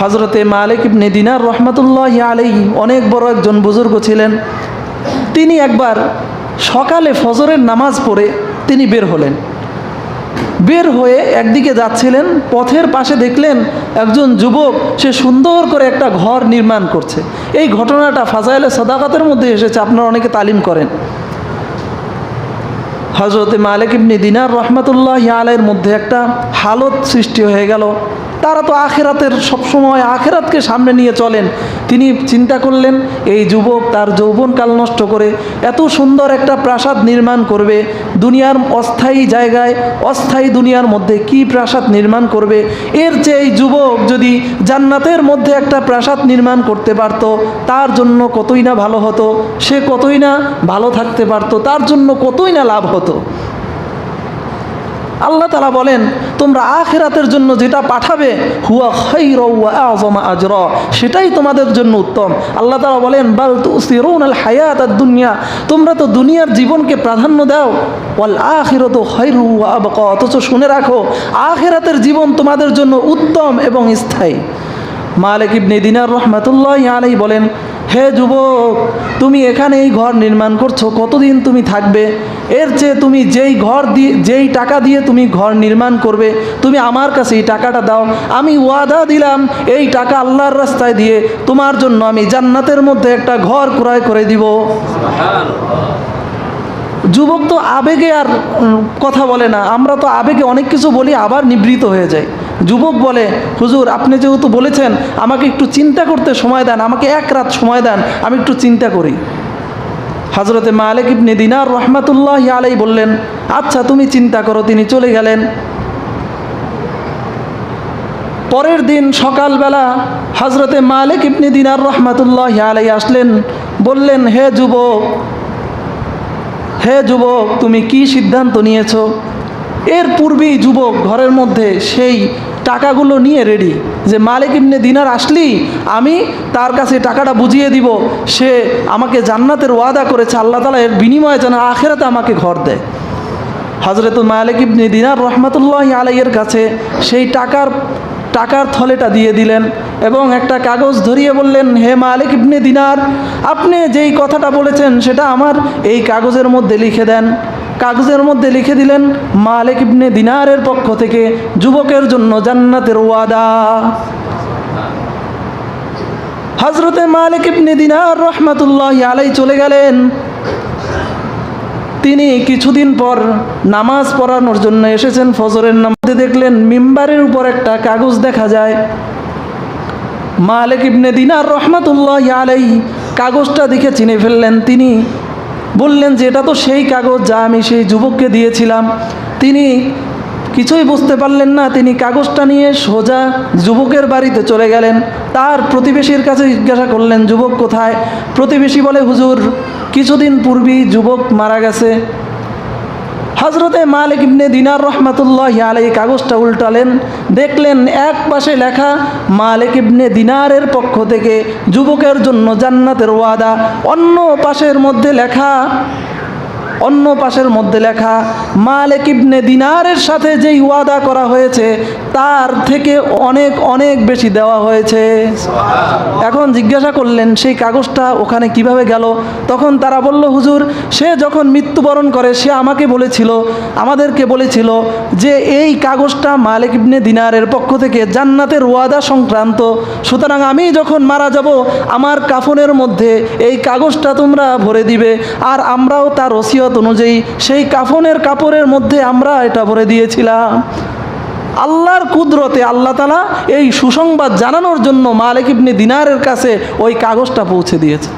হজরতে মালিক ইবনে দিনার রহমতুল্লাহ আলাই অনেক বড় একজন বুজুর্গ ছিলেন। তিনি একবার সকালে ফজরের নামাজ পড়ে তিনি বের হলেন। বের হয়ে একদিকে যাচ্ছিলেন, পথের পাশে দেখলেন একজন যুবক, সে সুন্দর করে একটা ঘর নির্মাণ করছে। এই ঘটনাটা ফাজাইলে সদাকাতের মধ্যে এসেছে, আপনারা অনেকে তালিম করেন। হজরতে মালিক ইবনে দিনার রহমতুল্লাহ আলের মধ্যে একটা হালত সৃষ্টি হয়ে গেল। তারা তো আখেরাতের সবসময় আখেরাতকে সামনে নিয়ে চলেন। তিনি চিন্তা করলেন, এই যুবক তার যৌবনকাল নষ্ট করে এত সুন্দর একটা প্রাসাদ নির্মাণ করবে। দুনিয়ার অস্থায়ী জায়গায়, অস্থায়ী দুনিয়ার মধ্যে কি প্রাসাদ নির্মাণ করবে? এর চেয়ে এই যুবক যদি জান্নাতের মধ্যে একটা প্রাসাদ নির্মাণ করতে পারত, তার জন্য কতই না ভালো হতো? সে কতই না ভালো থাকতে পারত? তার জন্য কতই না লাভ হতো? আল্লাহ তালা বলেন, তোমরা আখেরাতের জন্য যেটা পাঠাবে, হুয়া খৈর আজমা আজর। সেটাই তোমাদের জন্য উত্তম। আল্লাহ তালা বলেন, বাল তু সিরুন আল হায়াত আর দুনিয়া। তোমরা তো দুনিয়ার জীবনকে প্রাধান্য দাও। ওয়াল আখিরত খৈরু আবক। অথচ শুনে রাখো, আখেরাতের জীবন তোমাদের জন্য উত্তম এবং স্থায়ী। মালিক ইবনে দিনার রহমাতুল্লাহ আলাই বলেন হে যুবক তুমি এখানে এই ঘর নির্মাণ করছ কতদিন তুমি থাকবে? এর চেয়ে তুমি যেই ঘর দিয়ে যেই টাকা দিয়ে তুমি ঘর নির্মাণ করবে তুমি আমার কাছে এই টাকাটা দাও। আমি ওয়াদা দিলাম এই টাকা আল্লাহর রাস্তায় দিয়ে তোমার জন্য আমি জান্নাতের মধ্যে একটা ঘর ক্রয় করে দিব। যুবক তো আবেগে আর কথা বলে না। আমরা তো আবেগে অনেক কিছু বলি আবার নিবৃত হয়ে যায়। যুবক বলে, হুজুর, আপনি যেহেতু বলেছেন, আমাকে একটু চিন্তা করতে সময় দেন, আমাকে এক রাত সময় দেন, আমি একটু চিন্তা করি। হজরতে মালিক ইবনে দিনার রহমাতুল্লাহ আলাই বললেন আচ্ছা তুমি চিন্তা করো, তিনি চলে গেলেন। পরের দিন সকালবেলা হজরতে মালিক ইবনে দিনার রহমাতুল্লাহ আলাই আসলেন, বললেন, হে যুবক হে যুবক, তুমি কি সিদ্ধান্ত নিয়েছো? এর পূর্বেই যুবক ঘরের মধ্যে সেই টাকাগুলো নিয়ে রেডি যে মালিক ইবনে দিনার আসলি, আমি তার কাছে টাকাটা বুঝিয়ে দিব। সে আমাকে জান্নাতের ওয়াদা করেছে, আল্লাহ তালা এর বিনিময়ে যেন আখেরাতে আমাকে ঘর দেয়। হজরত মালিক ইবনে দিনার রহমতুল্লাহ আলাইয়ের কাছে সেই টাকার টাকার থলেটা দিয়ে দিলেন এবং একটা কাগজ ধরিয়ে বললেন, হে মালিক ইবনে দিনার, আপনি যেই কথাটা বলেছেন, সেটা আমার এই কাগজের মধ্যে লিখে দেন। কাগজের মধ্যে লিখে দিলেন, মালিক ইবনে দিনারের পক্ষ থেকে যুবকের জন্য জান্নাতের ওয়াদা। হজরতে মালিক ইবনে দিনার রহমতুল্লাহ আলাই চলে গেলেন। তিনি কিছুদিন পর নামাজ পড়ানোর জন্য এসেছেন, ফজরের নামাজে দেখলেন মিম্বারের উপর একটা কাগজ দেখা যায়। মালিক ইবনে দিনার রহমাতুল্লাহ আলাই কাগজটা দেখে চিনে ফেললেন তিনি। বললেন যে, এটা তো সেই কাগজ যা আমি সেই যুবককে দিয়েছিলাম। তিনি কিছুই বুঝতে পারলেন না। তিনি কাগজটা নিয়ে সোজা যুবকের বাড়িতে চলে গেলেন। তার প্রতিবেশীর কাছে জিজ্ঞাসা করলেন, যুবক কোথায়? প্রতিবেশী বলে, হুজুর, কিছুদিন পূর্বেই যুবক মারা গেছে। হজরতে মালিক ইবনে দিনার রহমাতুল্লাহ আলাই কাগজটা উল্টালেন, দেখলেন এক পাশে লেখা মালিক ইবনে দিনারের পক্ষ থেকে যুবকের জন্য জান্নাতের ওয়াদা, অন্য পাশের মধ্যে লেখা অন্য পাশের মধ্যে লেখা, মালিক ইবনে দিনারের সাথে যেই ওয়াদা করা হয়েছে, তার থেকে অনেক অনেক বেশি দেওয়া হয়েছে। এখন জিজ্ঞাসা করলেন, সেই কাগজটা ওখানে কীভাবে গেল? তখন তারা বলল, হুজুর, সে যখন মৃত্যুবরণ করে, সে আমাকে বলেছিল, আমাদেরকে বলেছিল যে এই কাগজটা মালিক ইবনে দিনারের পক্ষ থেকে জান্নাতের ওয়াদা সংক্রান্ত। সুতরাং আমি যখন মারা যাব, আমার কাফনের মধ্যে এই কাগজটা তোমরা ভরে দিবে, আর আমরাও তার ওসিয়ত অনুযায়ী সেই কাফনের কাপড়ের মধ্যে আমরা এটা ভরে দিয়েছিলাম। আল্লাহর কুদরতে আল্লাহ তালা এই সুসংবাদ জানানোর জন্য মালিক ইবনে দিনারের কাছে ওই কাগজটা পৌঁছে দিয়েছে।